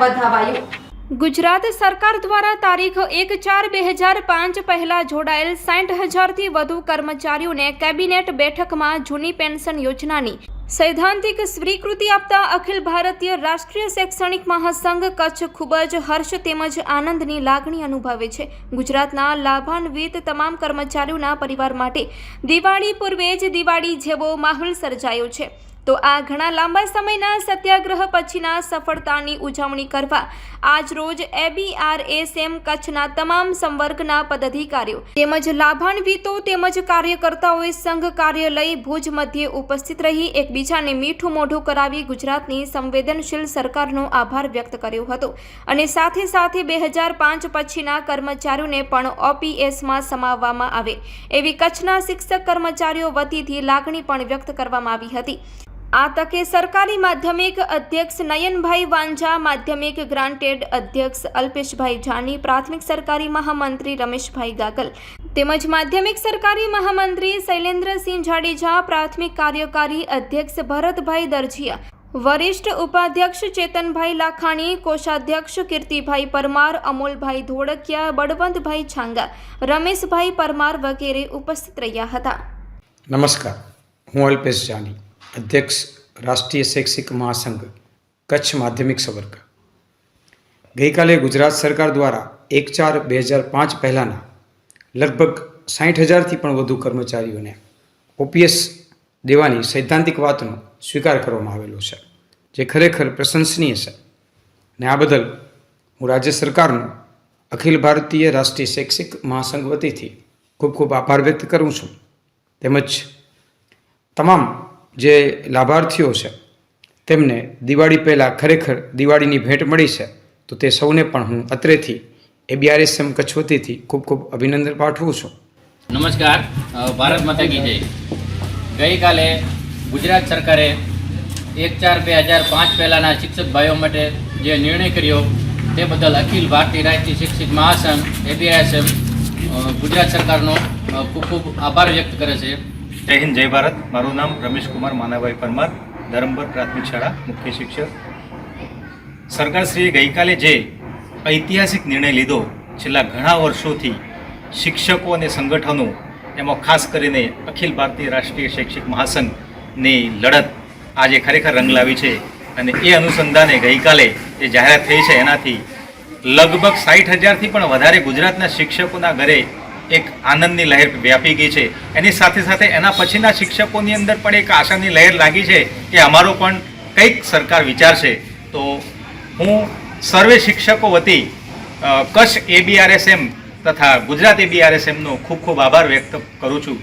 વધાવાયું. ગુજરાત સરકાર દ્વારા તારીખ એક ચાર બે હજાર પાંચ પહેલા જોડાયેલ સાઠ હજારથી વધુ કર્મચારીઓને કેબિનેટ બેઠકમાં જૂની પેન્શન યોજનાની સૈદ્ધાંતિક સ્વીકૃતિ આપતા અખિલ ભારતીય રાષ્ટ્રીય શૈક્ષણિક મહાસંઘ કચ્છ ખૂબ જ હર્ષ તેમજ આનંદની લાગણી અનુભવે છે. ગુજરાતના લાભાન્વિત તમામ કર્મચારીઓના પરિવાર માટે દિવાળી પૂર્વે જ દિવાળી જેવો માહોલ સર્જાયો છે. તો આ ઘણા લાંબા સમયના સત્યાગ્રહ પછીના સફળતાની ઉજવણી કરવા આજ રોજ એબીઆરએસએમ કચ્છના તમામ સંવર્ગના પદાધિકારીઓ તેમજ લાભાન્વિતો તેમજ કાર્યકર્તાઓએ સંઘ કાર્યાલય ભુજ મધ્યે ઉપસ્થિત રહી એકબીજાને મીઠું મોઢું કરાવી ગુજરાતની સંવેદનશીલ સરકારનો આભાર વ્યક્ત કર્યો હતો. અને સાથે સાથે બે હજાર પાંચ પછીના કર્મચારીઓને પણ ઓપીએસમાં સમાવવામાં આવે એવી કચ્છના શિક્ષક કર્મચારીઓ વતીથી લાગણી પણ વ્યક્ત કરવામાં આવી હતી. આ તકે સરકારી માધ્યમિક અધ્યક્ષ નયનભાઈ વાંઝા, માધ્યમિક ગ્રાન્ટેડ અધ્યક્ષ અલ્પેશભાઈ જાની, પ્રાથમિક સરકારી મહામંત્રી રમેશભાઈ ગાગલ. તેમજ માધ્યમિક સરકારી મહામંત્રી શૈલેન્દ્રસિંહ જાડેજા, પ્રાથમિક કાર્યકારી અધ્યક્ષ ભરતભાઈ દરજીયા, વરિષ્ઠ ઉપાધ્યક્ષ ચેતનભાઈ લાખાણી, કોષાધ્યક્ષ કીર્તિભાઈ પરમાર, અમોલભાઈ ધોળકિયા, બળવંતભાઈ છાંગા, રમેશભાઈ પરમાર વગેરે ઉપસ્થિત રહ્યા હતા. નમસ્કાર. હું અલ્પેશ જાની. અધ્યક્ષ રાષ્ટ્રીય શૈક્ષિક મહાસંઘ, કચ્છ માધ્યમિક સંવર્ગ. ગઈકાલે ગુજરાત સરકાર દ્વારા એક ચાર બે હજાર પાંચ પહેલાંના લગભગ સાઠ હજારથી પણ વધુ કર્મચારીઓને ઓપીએસ દેવાની સૈદ્ધાંતિક વાતનો સ્વીકાર કરવામાં આવેલો છે, જે ખરેખર પ્રશંસનીય છે. ને આ બદલ હું રાજ્ય સરકારનો અખિલ ભારતીય રાષ્ટ્રીય શૈક્ષિક મહાસંઘ વતીથી ખૂબ ખૂબ આભાર વ્યક્ત કરું છું. તેમજ તમામ જે લાભાર્થીઓ છે, તેમને દિવાળી પહેલાં ખરેખર દિવાળીની ભેટ મળી છે, તો તે સૌને પણ હું અત્રેથી એબીઆરએસએમ કચ્છ વતીથી ખૂબ ખૂબ અભિનંદન પાઠવું છું. નમસ્કાર ભારત માતા કી જય. ગઈકાલે ગુજરાત સરકારે એક ચાર બે હજાર પાંચ પહેલાંના શિક્ષક ભાઈઓ માટે જે નિર્ણય કર્યો, તે બદલ અખિલ ભારતીય રાષ્ટ્રીય શિક્ષિત મહાસંઘ એબીઆરએસએમ ગુજરાત સરકારનો ખૂબ ખૂબ આભાર વ્યક્ત કરે છે. જય હિન્દ, જય ભારત. મારું નામ રમેશ કુમાર માનાભાઈ પરમાર, ધરમપર પ્રાથમિક શાળા, મુખ્ય શિક્ષક. સરકારશ્રીએ ગઈકાલે જે ઐતિહાસિક નિર્ણય લીધો, છેલ્લા ઘણા વર્ષોથી શિક્ષકો અને સંગઠનો, એમાં ખાસ કરીને અખિલ ભારતીય રાષ્ટ્રીય શૈક્ષિક મહાસંઘની લડત આજે ખરેખર રંગ લાવી છે અને એ અનુસંધાને ગઈકાલે જે જાહેરાત થઈ છે, એનાથી લગભગ સાઠ હજારથી પણ વધારે ગુજરાતના શિક્ષકોના ઘરે એક આનંદની લહેર વ્યાપી ગઈ છે. એની સાથે સાથે એના પછીના શિક્ષકોની અંદર પણ એક આશાની લહેર લાગી છે કે અમારો પણ કંઈક સરકાર વિચારશે. તો હું સર્વે શિક્ષકો વતી કચ્છ એબીઆરએસએમ તથા ગુજરાત એબીઆરએસએમનો ખૂબ ખૂબ આભાર વ્યક્ત કરું છું.